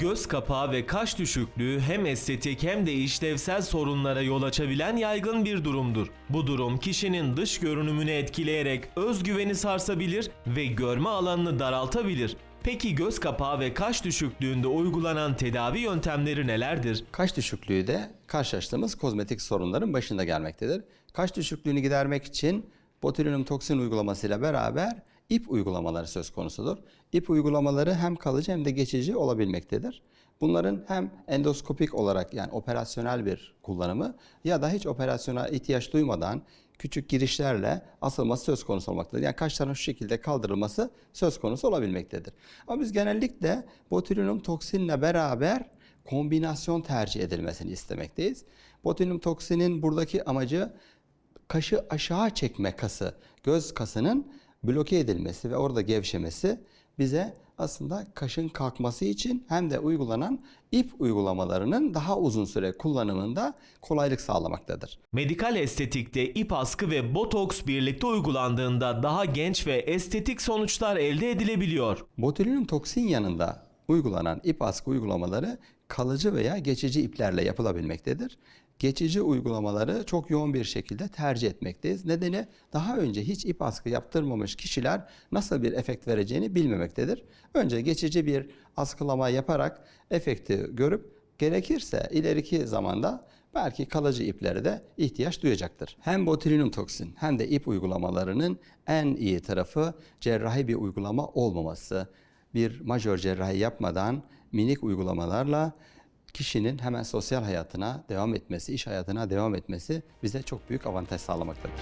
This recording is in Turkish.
Göz kapağı ve kaş düşüklüğü hem estetik hem de işlevsel sorunlara yol açabilen yaygın bir durumdur. Bu durum kişinin dış görünümünü etkileyerek özgüveni sarsabilir ve görme alanını daraltabilir. Peki göz kapağı ve kaş düşüklüğünde uygulanan tedavi yöntemleri nelerdir? Kaş düşüklüğü de karşılaştığımız kozmetik sorunların başında gelmektedir. Kaş düşüklüğünü gidermek için botulinum toksin uygulamasıyla beraber ip uygulamaları söz konusudur. İp uygulamaları hem kalıcı hem de geçici olabilmektedir. Bunların hem endoskopik olarak yani operasyonel bir kullanımı ya da hiç operasyona ihtiyaç duymadan küçük girişlerle asılması söz konusu olmaktadır. Yani kaşların şu şekilde kaldırılması söz konusu olabilmektedir. Ama biz genellikle botulinum toksinle beraber kombinasyon tercih edilmesini istemekteyiz. Botulinum toksinin buradaki amacı kaşı aşağı çekme kası, göz kasının bloke edilmesi ve orada gevşemesi bize aslında kaşın kalkması için hem de uygulanan ip uygulamalarının daha uzun süre kullanımında kolaylık sağlamaktadır. Medikal estetikte ip askı ve botoks birlikte uygulandığında daha genç ve estetik sonuçlar elde edilebiliyor. Botulinum toksin yanında uygulanan ip askı uygulamaları kalıcı veya geçici iplerle yapılabilmektedir. Geçici uygulamaları çok yoğun bir şekilde tercih etmekteyiz. Nedeni daha önce hiç ip askı yaptırmamış kişiler nasıl bir efekt vereceğini bilmemektedir. Önce geçici bir askılama yaparak efekti görüp gerekirse ileriki zamanda belki kalıcı iplere de ihtiyaç duyacaktır. Hem botulinum toksin hem de ip uygulamalarının en iyi tarafı cerrahi bir uygulama olmaması. Bir majör cerrahi yapmadan minik uygulamalarla kişinin hemen sosyal hayatına devam etmesi, iş hayatına devam etmesi bize çok büyük avantaj sağlamaktadır.